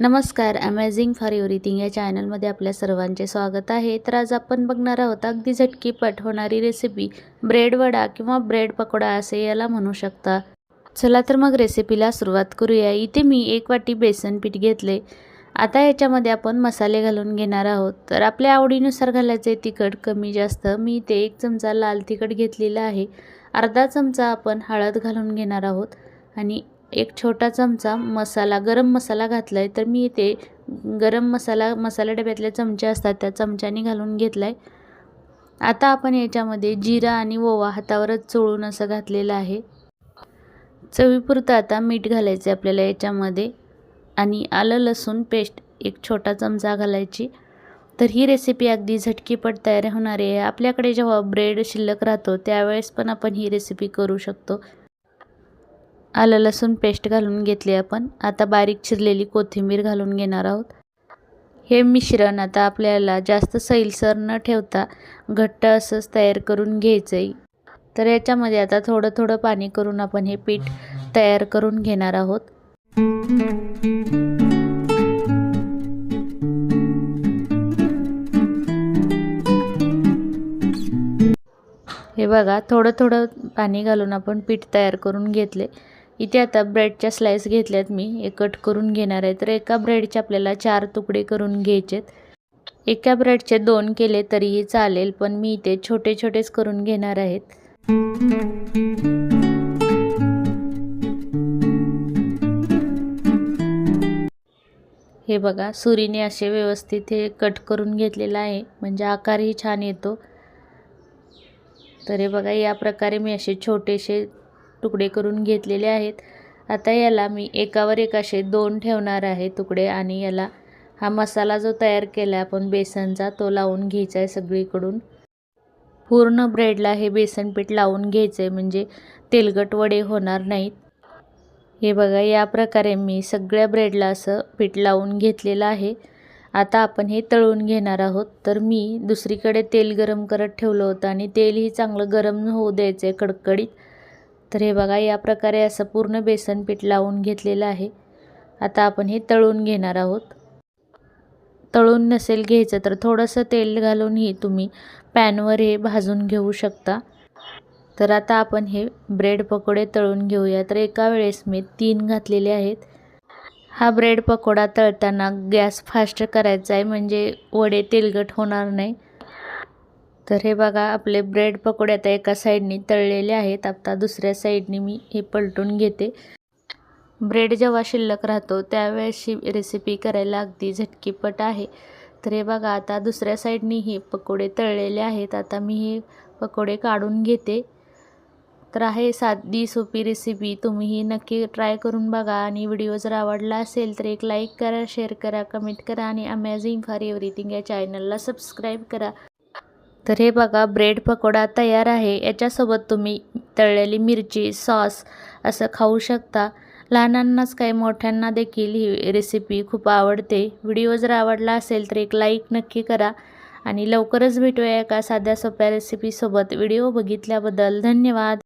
नमस्कार amazing for everything या चॅनलमध्ये आपल्या सर्वांचे स्वागत आहे. तर आज आपण बघणार आहोत अगदी झटकीपट होणारी रेसिपी ब्रेड वडा किंवा ब्रेड पकोडा असे याला म्हणू शकता. चला तर मग रेसिपीला सुरुवात करूया. इथे मी एक वाटी बेसन पीठ घेतले. आता याच्यामध्ये आपण मसाले घालून घेणार आहोत. तर आपल्या आवडीनुसार घालायचे तिखट कमी जास्त. मी इथे एक चमचा लाल तिखट घेतलेला आहे. अर्धा चमचा आपण हळद घालून घेणार आहोत. आणि एक छोटा चमचा मसाला गरम मसाला घातला आहे तर मी इथे गरम मसाला मसाला डब्यातल्या चमच्या असतात त्या चमच्याने घालून घेतला आहे आता आपण याच्यामध्ये जिरा आणि ओवा हातावरच चोळून असं घातलेलं आहे. चवीपुरतं आता मीठ घालायचं आपल्याला याच्यामध्ये आणि आलं लसूण पेस्ट एक छोटा चमचा घालायची. तर ही रेसिपी अगदी झटकीपट तयार होणारी आहे. आपल्याकडे जेव्हा ब्रेड शिल्लक राहतो त्यावेळेस पण आपण ही रेसिपी करू शकतो. आलं लसूण पेस्ट घालून घेतली आपण. आता बारीक चिरलेली कोथिंबीर घालून घेणार आहोत. हे मिश्रण आता आपल्याला जास्त सैलसर न ठेवता घट्ट असंच तयार करून घ्यायचं आहे तर याच्यामध्ये आता थोडं थोडं पाणी करून आपण हे पीठ तयार करून घेणार आहोत. हे बघा थोडं थोडं पाणी घालून आपण पीठ तयार करून घेतले. इथे आता ब्रेडच्या स्लाईस घेतल्यात मी. हे कट करून घेणार आहे. तर एका ब्रेडचे आपल्याला चार तुकडे करून घ्यायचेत. एका ब्रेडचे दोन केले तरीही चालेल पण मी इथे छोटे छोटेच करून घेणार आहेत. हे बघा सुरीने असे व्यवस्थित हे कट करून घेतलेलं आहे. म्हणजे आकारही छान येतो. तर हे बघा या प्रकारे मी असे छोटेसे तुकडे करून घेतलेले आहेत. आता याला मी एकावर एक असे दोन ठेवणार आहे तुकडे आणि याला हा मसाला जो तयार केला आहे आपण बेसनचा तो लावून घ्यायचा आहे सगळीकडून. पूर्ण ब्रेडला हे बेसन पीठ लावून घ्यायचं आहे म्हणजे तेलगट वडे होणार नाहीत. हे बघा या प्रकारे मी सगळ्या ब्रेडला असं पीठ लावून घेतलेलं आहे. आता आपण हे तळून घेणार आहोत. तर मी दुसरीकडे तेल गरम करत ठेवलं होतं आणि तेलही चांगलं गरम होऊ द्यायचं आहे कडकडीत. तर हे बघा या प्रकारे असं पूर्ण बेसन पीठ लावून घेतलेलं आहे. आता आपण हे तळून घेणार आहोत. तळून नसेल घ्यायचं तर थोडंसं तेल घालूनही तुम्ही पॅनवर हे भाजून घेऊ शकता. तर आता आपण हे ब्रेड पकोडे तळून घेऊया. तर एका वेळेस मी तीन घातलेले आहेत. हा ब्रेड पकोडा तळताना गॅस फास्ट करायचा आहे म्हणजे वडे तेलगट होणार नाही. तर हे बघा आपले ब्रेड पकोडे आता एका साईडनी तळलेले आहेत. आता दुसऱ्या साईडनी मी हे पलटून घेते. ब्रेड जेव्हा शिल्लक राहतो त्यावेळेसची रेसिपी करायला अगदी झटकीपट आहे. तर हे बघा आता दुसऱ्या साईडनी हे पकोडे तळलेले आहेत. आता मी हे पकोडे काढून घेते. तर आहे साधी सोपी रेसिपी तुम्हीही नक्की ट्राय करून बघा. आणि व्हिडिओ जर आवडला असेल तर एक लाईक करा शेअर करा कमेंट करा आणि अमेझिंग फॉर एव्हरीथिंग या चॅनलला सबस्क्राईब करा. तर हे बघा ब्रेड पकोडा तयार आहे. याच्यासोबत तुम्ही तळलेली मिरची सॉस असं खाऊ शकता. लहानांनाच काही मोठ्यांना देखील ही रेसिपी खूप आवडते. व्हिडिओ जर आवडला असेल तर एक लाईक नक्की करा. आणि लवकरच भेटूया एका साध्या सोप्या रेसिपीसोबत व्हिडिओ बघितल्याबद्दल धन्यवाद.